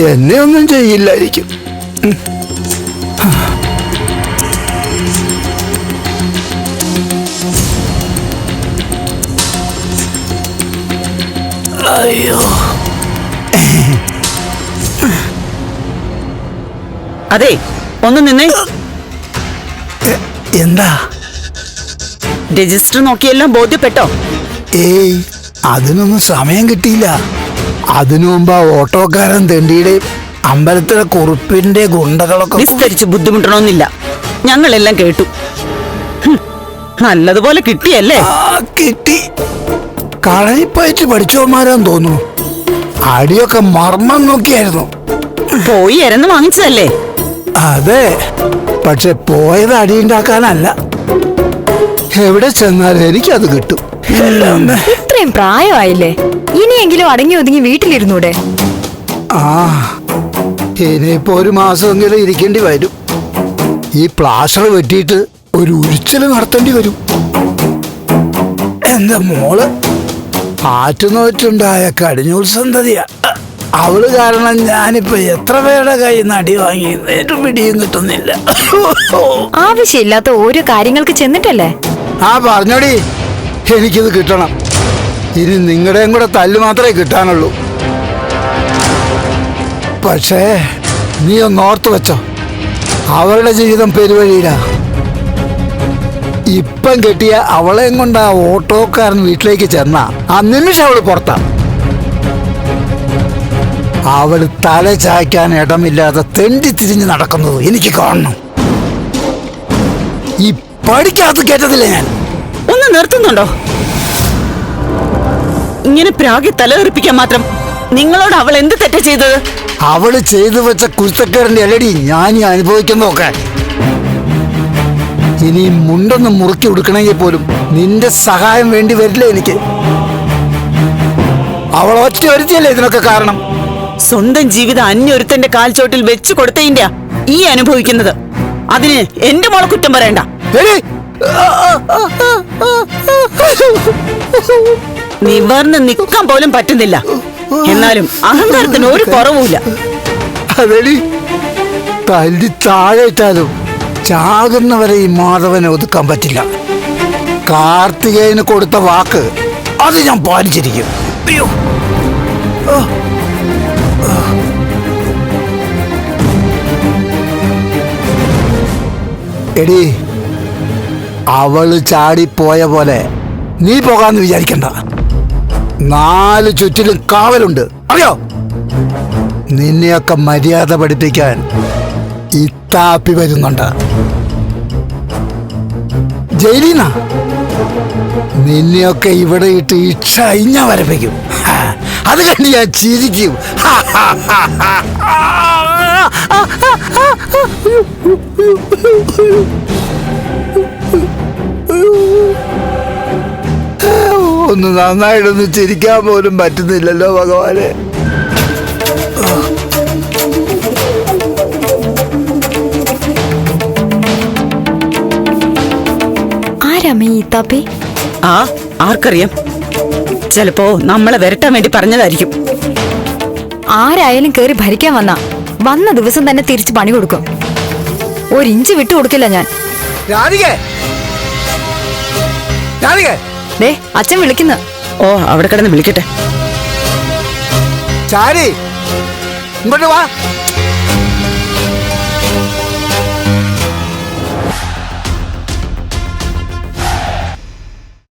എന്നെ ഒന്നും ചെയ്യില്ലായിരിക്കും. അയ്യോ. അതെ ഒന്ന് നിന്നേ. എന്താ? രജിസ്റ്റർ നോക്കിയെല്ലാം ബോധ്യപ്പെട്ടോ? ഏയ് അതിനൊന്നും സമയം കിട്ടിയില്ല. അതിനു മുമ്പ് ആ ഓട്ടോക്കാരൻ തെണ്ടിയുടെയും അമ്പലത്തിലെ കുറുപ്പിന്റെ ഗുണ്ടകളൊക്കെ വിസ്തരിച്ച് ബുദ്ധിമുട്ടണമെന്നില്ല ഞങ്ങളെല്ലാം കേട്ടു. നല്ലതുപോലെ കിട്ടിയല്ലേ? ആ കിട്ടി. കളയിപ്പയച്ച് പഠിച്ചവന്മാരാന്ന് തോന്നുന്നു. അടിയൊക്കെ മർമ്മം നോക്കിയായിരുന്നു. പോയി എരന്ന് വാങ്ങിച്ചതല്ലേ? അതെ പക്ഷെ പോയത് അടിയുണ്ടാക്കാനല്ല. എവിടെ ചെന്നാലും എനിക്കത് കിട്ടും. ഇത്രയും പ്രായമായില്ലേ? ഇനിയെങ്കിലും അടങ്ങി ഒതുങ്ങി വീട്ടിലിരുന്നൂടെ? ആ ഇനിയിപ്പോ ഒരു മാസമെങ്കിലും ഇരിക്കേണ്ടി വരും. ഈ പ്ലാസ്റ്റർ വെട്ടിയിട്ട് ഒരു ഉരിച്ചൽ നടത്തേണ്ടി വരും. എന്റെ മോൾ? ആറ്റുനോറ്റുണ്ടായ കടിഞ്ഞൂൽ സന്തതിയാ അവൾ കാരണം ഞാനിപ്പോ എത്ര പേരുടെ കൈ നടി വാങ്ങി നേരിട്ട് പിടിയും കിട്ടുന്നില്ല. ആവശ്യമില്ലാത്ത ഓരോ കാര്യങ്ങൾക്ക് ചെന്നിട്ടല്ലേ? ആ പറഞ്ഞോടി. എനിക്കിത് കിട്ടണം. ഇനി നിങ്ങളുടെയും കൂടെ തല്ല് മാത്രമേ കിട്ടാനുള്ളൂ. പക്ഷേ നീ ഒന്ന് ഓർത്ത് വെച്ചോ. അവളുടെ ജീവിതം പെരുവഴിയിലാ. ഇപ്പം കെട്ടിയ അവളെയും കൊണ്ട് ആ ഓട്ടോക്കാരൻ വീട്ടിലേക്ക് ചെന്ന. ആ നിമിഷം അവൾ പുറത്താ. അവൾ തല ചായ്ക്കാൻ ഇടമില്ലാതെ തെണ്ടി തിരിഞ്ഞ് നടക്കുന്നത് എനിക്ക് കാണണം. ഈ പഠിക്കാത്ത കേട്ടതില്ല ഞാൻ. ഒന്ന് നിർത്തുന്നുണ്ടോ? ഇങ്ങനെ പ്രാഗി തലതെറിപ്പിക്കാൻ മാത്രം നിങ്ങളോട് അവൾ എന്ത് തെറ്റ ചെയ്തത്? അവൾ ചെയ്തു വെച്ച കുരുത്തക്കേടിന്റെ അലടി ഞാൻ ഈ അനുഭവിക്കുന്നതൊക്കെ. ഇനി മുണ്ടൊന്ന് മുറുക്കി ഉടുക്കണമെങ്കിൽ പോലും നിന്റെ സഹായം വേണ്ടി വരില്ല എനിക്ക്? അവൾ ഒറ്റ ഒരുത്തിയല്ലേ ഇതിനൊക്കെ കാരണം? സ്വന്തം ജീവിതം അന്യൊരുത്തന്റെ കാൽച്ചോട്ടിൽ വെച്ചു കൊടുത്തതിന്റെ ഈ അനുഭവിക്കുന്നത്. അതിന് എന്റെ മോളെ കുറ്റം പറയണ്ട! നിവർന്ന് നിൽക്കാൻ പോലും പറ്റുന്നില്ല. എന്നാലും അഹങ്കാരത്തിന് ഒരു കുറവുമില്ല. തല്ലി താഴെ ചാകുന്നവരെ ഈ മാധവനെ ഒതുക്കാൻ പറ്റില്ല. കാർത്തികേയന് കൊടുത്ത വാക്ക് അത് ഞാൻ പാലിച്ചിരിക്കും. എടി അവൾ ചാടിപ്പോയ പോലെ നീ പോകാന്ന് വിചാരിക്കണ്ട. നാല് ചുറ്റിലും കാവലുണ്ട്. അറിയോ? നിന്നെയൊക്കെ മര്യാദ പഠിപ്പിക്കാൻ ഇത്താപ്പി വരുന്നുണ്ട്. ജയിലീന നിന്നെയൊക്കെ ഇവിടെ ഇട്ട് ഇക്ഷ വരപ്പിക്കും. ഹാ, അത് കണ്ട് ഞാൻ ചിരിക്കും. ഒന്ന് നന്നായിട്ടൊന്ന് ചിരിക്കാൻ പോലും പറ്റുന്നില്ലല്ലോ ഭഗവാനെ. ആരാമേ ഈ ഇത്താപ്പി ആ ആർക്കറിയാം. ചിലപ്പോ നമ്മളെ വരട്ടാൻ വേണ്ടി പറഞ്ഞതായിരിക്കും. ആരായാലും കേറി ഭരിക്കാൻ വന്ന വന്ന ദിവസം തന്നെ തിരിച്ചു പണി കൊടുക്കും. ഒരിഞ്ച് വിട്ടു കൊടുക്കില്ല ഞാൻ. രാധികേ. രാധികേ. ദേ അച്ഛൻ വിളിക്കുന്നു. ഓ അവിടെ കിടന്ന് വിളിക്കട്ടെ. ചാരി ഇങ്ങോട്ട് വാ.